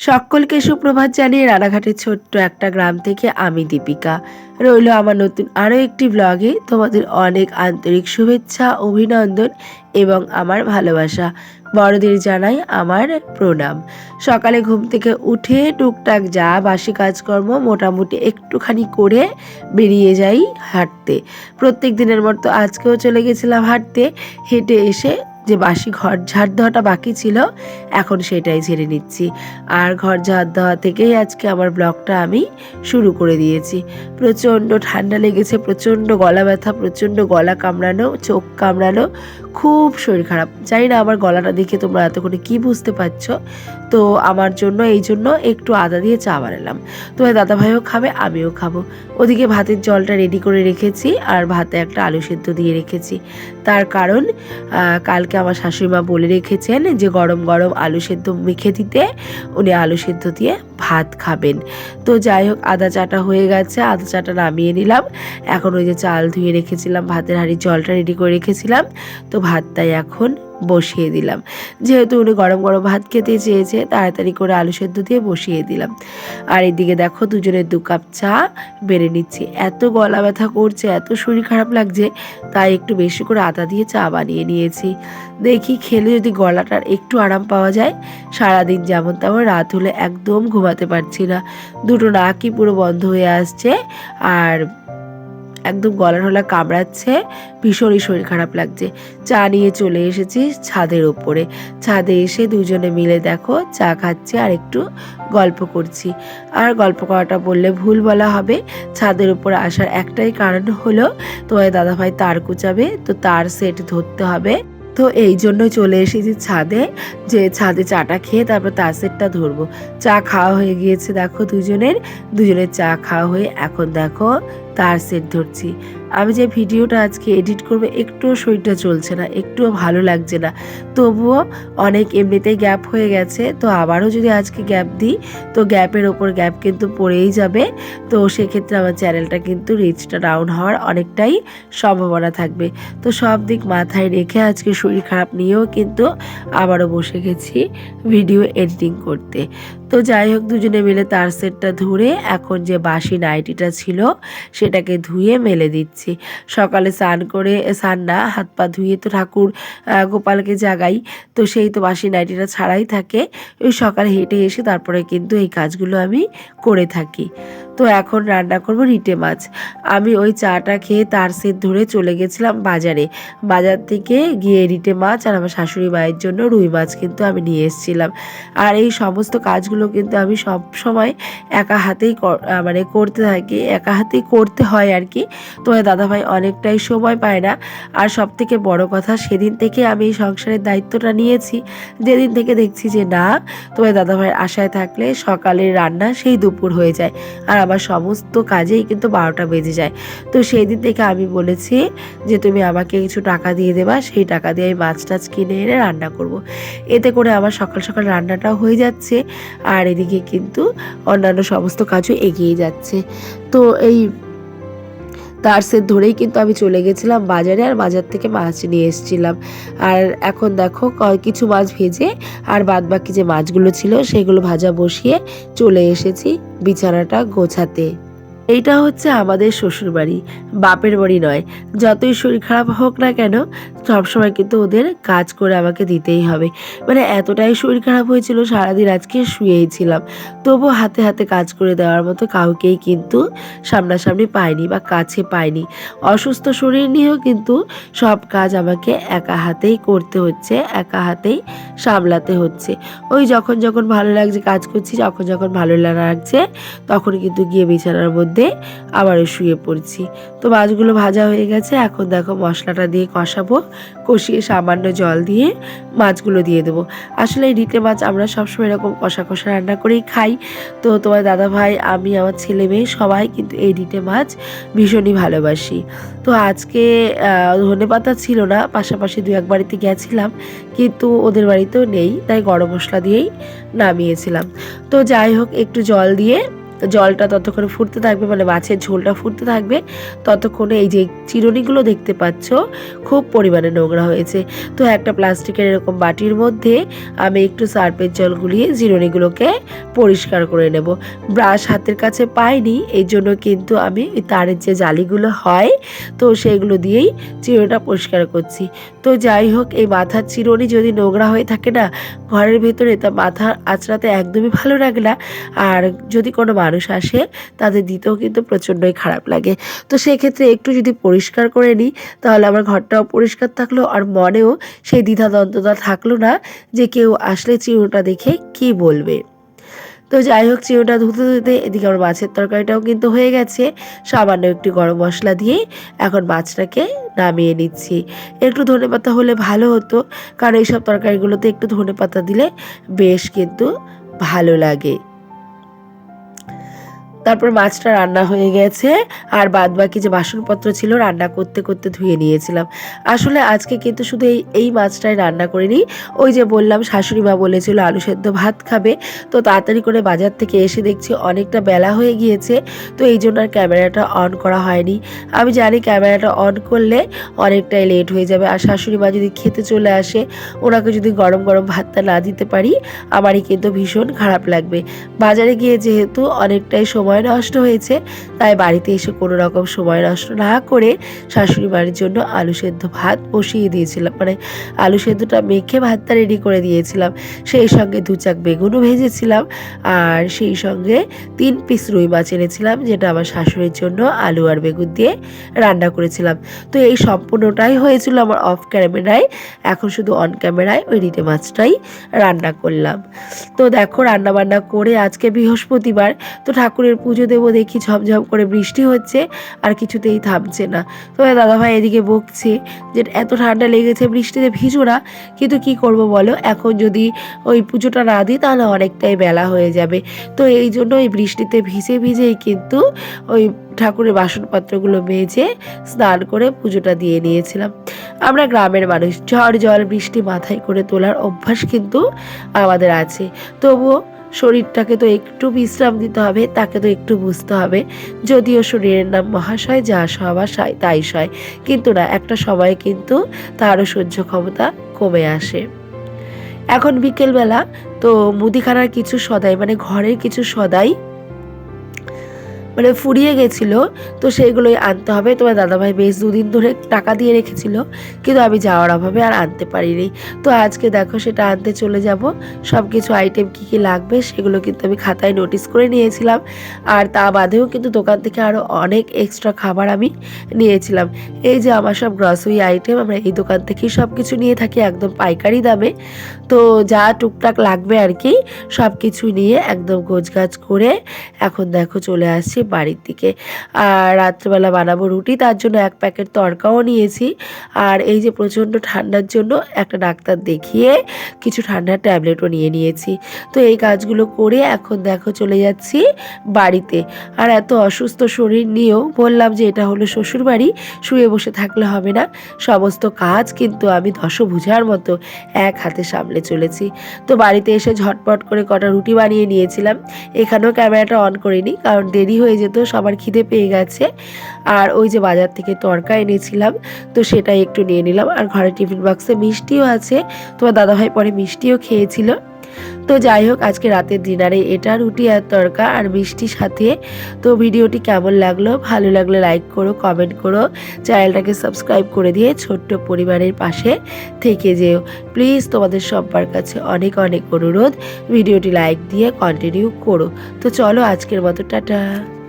সকলকে সুপ্রভাত জানিয়ে রানাঘাটের ছোট্ট একটা গ্রাম থেকে আমি দীপিকা। রইল আমার নতুন আরও একটি ব্লগে তোমাদের অনেক আন্তরিক শুভেচ্ছা, অভিনন্দন এবং আমার ভালোবাসা। বড়দের জানাই আমার প্রণাম। সকালে ঘুম থেকে উঠে টুকটাক যা বাসি কাজকর্ম মোটামুটি একটুখানি করে বেরিয়ে যাই হাঁটতে। প্রত্যেক দিনের মতো আজকেও চলে গেছিলাম হাঁটতে, হেঁটে এসে যে বাসি ঘর ঝাড় দেওয়াটা বাকি ছিল, এখন সেটাই ঝেড়ে নিচ্ছি। আর ঘর ঝাড় দেওয়া থেকেই আজকে আমার ব্লগটা আমি শুরু করে দিয়েছি। প্রচণ্ড ঠান্ডা লেগেছে, প্রচণ্ড গলা ব্যথা, প্রচণ্ড গলা কামড়ানো, চোখ কামড়ানো খুব শরীর খারাপ। জানি না আমার গলাটা দেখে তোমরা এতক্ষণে কি বুঝতে পারছ। তো আমার জন্য, এই জন্য একটু আদা দিয়ে চা বানালাম। তোমার দাদা ভাইও খাবে, আমিও খাব। ওদিকে ভাতের জলটা রেডি করে রেখেছি আর ভাতে একটা আলু সেদ্ধ দিয়ে রেখেছি। তার কারণ কালকে আমার শাশুড়িমা বলে রেখেছেন যে গরম গরম আলু সেদ্ধ মেখে দিতে। উনি আলু সেদ্ধ দিয়ে ভাত খাবেন। তো যাই হোক, আদা চাটা হয়ে গেছে, আদা চাটা নামিয়ে নিলাম। এখন ওই যে চাল ধুয়ে রেখেছিলাম, ভাতের হাঁড়ির জলটা রেডি করে রেখেছিলাম। তো ভাতটাই এখন বসিয়ে দিলাম। যেহেতু উনি গরম গরম ভাত খেতে চেয়েছে, তাড়াতাড়ি করে আলু সেদ্ধ দিয়ে বসিয়ে দিলাম। আর এদিকে দেখো দুজনের দু কাপ চা বেড়ে নিচ্ছি। এত গলা ব্যথা করছে, এত শরীর খারাপ লাগছে, তাই একটু বেশি করে আদা দিয়ে চা বানিয়ে নিয়েছি। দেখি খেলে যদি গলাটার একটু আরাম পাওয়া যায়, সারাদিন যেমন তেমন রাত হলে একদম ঘুমাতে পারছি না। দুটো নাকই পুরো বন্ধ হয়ে আসছে, আর একদম গলার হলা কামড়াচ্ছে, ভীষণই শরীর খারাপ লাগছে। চা নিয়ে চলে এসেছি ছাদের ওপরে ছাদে এসে দুজনে মিলে দেখো, চা খাচ্ছি আর একটু গল্প করছি। আর গল্প করাটা বললে ভুল বলা হবে। ছাদের উপরে আসার একটাই কারণ হলো, তোমার দাদাভাই তার কুচাবে, তো তার সেট ধরতে হবে। তো এই জন্য চলে এসেছি ছাদে, যে ছাদে চাটা খেয়ে তারপর তার সেটটা ধরবো। চা খাওয়া হয়ে গিয়েছে, দেখো দুজনের। দুজনের চা খাওয়া হয়ে এখন দেখো তার সেট ধরছি। আমি যে ভিডিওটা আজকে এডিট করব, একটুও শরীরটা চলছে না, একটুও ভালো লাগছে না। তবুও অনেক এমনিতেই গ্যাপ হয়ে গেছে, তো আবারও যদি আজকে গ্যাপ দিই, তো গ্যাপের ওপর গ্যাপ কিন্তু পড়েই যাবে। তো সেক্ষেত্রে আমার চ্যানেলটা কিন্তু রিচটা ডাউন হওয়ার অনেকটাই সম্ভাবনা থাকবে। তো সব দিক মাথায় রেখে আজকে শরীর খারাপ নিয়েও কিন্তু আবারও বসে গেছি ভিডিও এডিটিং করতে। তো যাই হোক, দুজনে মিলে তার সেটটা ধরে এখন যে বাসি নাইটিটা ছিল, সেটাকে ধুয়ে মেলে দিচ্ছি। সকালে স্নান করে, স্নান না, হাত পা ধুয়ে তো ঠাকুর গোপালকে জাগাই। তো সেই তো বাসি নাইটিটা ছাড়াই থাকে। ওই সকালে হেঁটে এসে তারপরে কিন্তু এই কাজগুলো আমি করে থাকি। তো এখন রান্না করব রিটে মাছ। আমি ওই চাটা খেয়ে তার সেট ধরে চলে গেছিলাম বাজারে। বাজার থেকে গিয়ে রিটে মাছ আর আমার শাশুড়ি মায়ের জন্য রুই মাছ কিন্তু আমি নিয়ে এসেছিলাম। আর এই সমস্ত কাজগুলো কিন্তু আমি সব সময় একা হাতেই মানে করতে থাকি, একা হাতেই করতে হয় আর কি। তোমার দাদাভাই অনেকটাই সময় পায় না। আর সব থেকে বড় কথা, সেদিন থেকে আমি এই সংসারের দায়িত্বটা নিয়েছি। যেদিন থেকে দেখছি যে না তোমার দাদাভাইয়ের আশায় থাকলে সকালের রান্না সেই দুপুর হয়ে যায়। আর আমার সমস্ত কাজেই কিন্তু বারোটা বেজে যায় তো সেই দিন থেকে আমি বলেছি যে, তুমি আমাকে কিছু টাকা দিয়ে দেবা, সেই টাকা দিয়ে আমি মাছ টাছ কিনে এনে রান্না করব। এতে করে আমার সকাল সকাল রান্নাটাও হয়ে যাচ্ছে আর এদিকে কিন্তু অন্যান্য সমস্ত কাজও এগিয়ে যাচ্ছে তো এই তার সে ধরেই কিন্তু আমি চলে গেছিলাম বাজারে আর বাজার থেকে মাছ নিয়ে এসেছিলাম। আর এখন দেখো কিছু মাছ ভেজে আর বাদ বাকি যে মাছগুলো ছিল সেগুলো ভাজা বসিয়ে চলে এসেছি বিছানাটা গোছাতে। এইটা হচ্ছে আমাদের শ্বশুর বাড়ি বাপের বাড়ি নয়, যতই শরীর খারাপ হোক না কেন, সবসময় কিন্তু ওদের কাজ করে আমাকে দিতেই হবে। মানে এতটাই শরীর খারাপ হয়েছিল, সারাদিন আজকে শুয়েই ছিলাম। তবু হাতে হাতে কাজ করে দেওয়ার মতো কাউকেই কিন্তু সামনাসামনি পাইনি বা কাছে পাইনি। অসুস্থ শরীর নিয়েও কিন্তু সব কাজ আমাকে একা হাতেই করতে হচ্ছে, একা হাতেই সামলাতে হচ্ছে। ওই যখন যখন ভালো লাগছে কাজ করছি, যখন যখন ভালো লাগছে, তখন কিন্তু গিয়ে বিছানার মধ্যে আবারও শুয়ে পড়ছি। তো মাছগুলো ভাজা হয়ে গেছে। এখন দেখো মশলাটা দিয়ে কষাবো। কষিয়ে সামান্য জল দিয়ে মাছগুলো দিয়ে দেবো। আসলে এই রিটে মাছ আমরা সবসময় এরকম কষা কষা রান্না করেই খাই। তো তোমার দাদা ভাই আমি, আমার ছেলে মেয়ে সবাই কিন্তু এই রিটে মাছ ভীষণই ভালোবাসি। তো আজকে ধনে পাতা ছিল না, পাশাপাশি দু এক বাড়িতে গেছিলাম, কিন্তু ওদের বাড়িতেও নেই। তাই গরম মশলা দিয়েই নামিয়েছিলাম। তো যাই হোক, একটু জল দিয়ে জলটা ততক্ষণে ফুটতে থাকবে মানে মাছের ঝোলটা ফুটতে থাকবে, ততক্ষণে এই যে চিরুনিগুলো দেখতে পাচ্ছ, খুব পরিমাণে নোংরা হয়েছে। তো একটা প্লাস্টিকের এরকম বাটির মধ্যে আমি একটু সার্পের জল গুলিয়ে চিরুনিগুলোকে পরিষ্কার করে নেব। ব্রাশ হাতের কাছে পাইনি এই জন্য কিন্তু আমি তারের যে জালিগুলো হয়, তো সেইগুলো দিয়েই চিরুনিটা পরিষ্কার করছি। তো যাই হোক, এই মাথার চিরুনি যদি নোংরা হয়ে থাকে না, ঘরের ভেতরে তা মাথা আঁচড়াতে একদমই ভালো লাগে না। আর যদি কোনো মানুষ আসে, তাদের দিতেও কিন্তু প্রচণ্ডই খারাপ লাগে। তো সেক্ষেত্রে একটু যদি পরিষ্কার করে নিই তাহলে আমার ঘরটাও পরিষ্কার থাকল আর মনেও সেই দ্বিধাদ্বন্দ্বতা থাকল না যে কেউ আসলে চিরুনিটা দেখে কি বলবে। তো যাই হোক চিরুনিটা ধুতে ধুতে এদিকে আমার মাছের তরকারিটাও কিন্তু হয়ে গেছে। সামান্য একটু গরম মশলা দিয়ে এখন মাছটাকে নামিয়ে নিচ্ছি। একটু ধনে পাতা হলে ভালো হতো, কারণ এইসব তরকারিগুলোতে একটু ধনে পাতা দিলে বেশ কিন্তু ভালো লাগে। তারপর মাছটা রান্না হয়ে গেছে, আর বাদ বাকি যে বাসনপত্র ছিল রান্না করতে করতে ধুয়ে নিয়েছিলাম। আসলে আজকে কিন্তু শুধু এই এই মাছটাই রান্না করিনি। ওই যে বললাম, শাশুড়ি মা বলেছিল আলু সেদ্ধ ভাত খাবে। তো তাড়াতাড়ি করে বাজার থেকে এসে দেখছি অনেকটা বেলা হয়ে গিয়েছে। তো এই জন্য আর ক্যামেরাটা অন করা হয়নি। আমি জানি ক্যামেরাটা অন করলে অনেকটাই লেট হয়ে যাবে। আর শাশুড়ি মা যদি খেতে চলে আসে, ওনাকে যদি গরম গরম ভাতটা না দিতে পারি, আমারই কিন্তু ভীষণ খারাপ লাগবে। বাজারে গিয়ে যেহেতু অনেকটাই সময় নষ্ট হয়েছে, তাই বাড়িতে এসে কোনো রকম সময় নষ্ট না করে শাশুড়ি বাড়ির জন্য আলু সেদ্ধ ভাত বসিয়ে দিয়েছিলাম। মানে আলু সেদ্ধটা মেখে ভাতটা রেডি করে দিয়েছিলাম। সেই সঙ্গে দু চাক বেগুনও ভেজেছিলাম আর সেই সঙ্গে তিন পিস রুই মাছ এনেছিলাম, যেটা আমার শাশুড়ির জন্য আলু আর বেগুন দিয়ে রান্না করেছিলাম। তো এই সম্পূর্ণটাই হয়েছিল আমার অফ ক্যামেরায় এখন শুধু অন ক্যামেরায় ওই রিটে মাছটাই রান্না করলাম। তো দেখো রান্না বান্না করে আজকে বৃহস্পতিবার। তো ঠাকুরের পুজো দেবো, দেখি ঝমঝম করে বৃষ্টি হচ্ছে আর কিছুতেই থামছে না। তো দাদাভাই এদিকে বকছে যে, এত ঠান্ডা লেগেছে, বৃষ্টিতে ভিজো না। কিন্তু কি করব বলো? এখন যদি ওই পুজোটা না দিই, তাহলে অনেকটাই বেলা হয়ে যাবে। তো এই জন্য ওই বৃষ্টিতে ভিজে ভিজেই কিন্তু ওই ঠাকুরের বাসনপত্রগুলো মেজে স্নান করে পুজোটা দিয়ে নিয়েছিলাম। আমরা গ্রামের মানুষ, ঝড় জল, বৃষ্টি মাথায় করে তোলার অভ্যাস কিন্তু আমাদের আছে। তবুও শরীরটাকে তো একটু বিশ্রাম দিতে হবে, তাকে তো একটু বুঝতে হবে। যদিও শরীরের নাম মহাশয়, যা সবার তাই সয়। কিন্তু না, একটা সময় কিন্তু তারও সহ্য ক্ষমতা কমে আসে। এখন বিকেলবেলা, তো মুদিখানার কিছু সদাই মানে ঘরের কিছু সদাই মানে ফুরিয়ে গেছিল, তো সেইগুলোই আনতে হবে। তোমার দাদাভাই বেশ দুদিন ধরে টাকা দিয়ে রেখেছিল, কিন্তু আমি যাওয়ার অভাবে আর আনতে পারিনি। তো আজকে দেখো সেটা আনতে চলে যাব। সব কিছু আইটেম কী কী লাগবে সেগুলো কিন্তু আমি খাতায় নোটিস করে নিয়েছিলাম। আর তা বাদেও কিন্তু দোকান থেকে আরও অনেক এক্সট্রা খাবার আমি নিয়েছিলাম। এই যে আমার সব গ্রসারি আইটেম আমরা এই দোকান থেকেই সব কিছু নিয়ে থাকি একদম পাইকারি দামে। তো যা টুকটাক লাগবে আর কি সব কিছু নিয়ে একদম গোছগাছ করে এখন দেখো চলে আসছি বাড়ির দিকে। আর রাত্রেবেলা বানাবো রুটি, তার জন্য এক প্যাকেট তরকাও নিয়েছি। আর এই যে প্রচণ্ড ঠান্ডার জন্য একটা ডাক্তার দেখিয়ে কিছু ঠান্ডার ট্যাবলেটও নিয়ে নিয়েছি। তো এই কাজগুলো করে এখন দেখো চলে যাচ্ছি বাড়িতে। আর এত অসুস্থ শরীর নিয়েও বললাম যে এটা হলো শ্বশুর বাড়ি শুয়ে বসে থাকলে হবে না। সমস্ত কাজ কিন্তু আমি দশভুজার মতো এক হাতে সামলে চলেছি। তো বাড়িতে এসে ঝটপট করে কটা রুটি বানিয়ে নিয়েছিলাম। এখানেও ক্যামেরাটা অন করিনি, কারণ দেরি হয়ে যেত, সবার খিদে পেয়ে গেছে। আর ওই যে বাজার থেকে তরকা এনেছিলাম, তো সেটাই একটু নিয়ে নিলাম। আর ঘরে টিফিন বক্সে মিষ্টিও আছে, তোমার দাদাভাই পরে মিষ্টিও খেয়েছিল। তো যাই হোক, আজকে রাতের ডিনারে এটা, রুটি আর তরকা আর মিষ্টির সাথে। তো ভিডিওটি কেমন লাগল? ভালো লাগলে লাইক করো কমেন্ট করো। চ্যানেলটাকে সাবস্ক্রাইব করে দিয়ে ছোট্ট পরিবারের পাশে থেকে যেও। প্লিজ তোমাদের সবার কাছে অনেক অনেক অনুরোধ। ভিডিওটি লাইক দিয়ে কন্টিনিউ করো। তো চলো আজকের মতো, টাটা।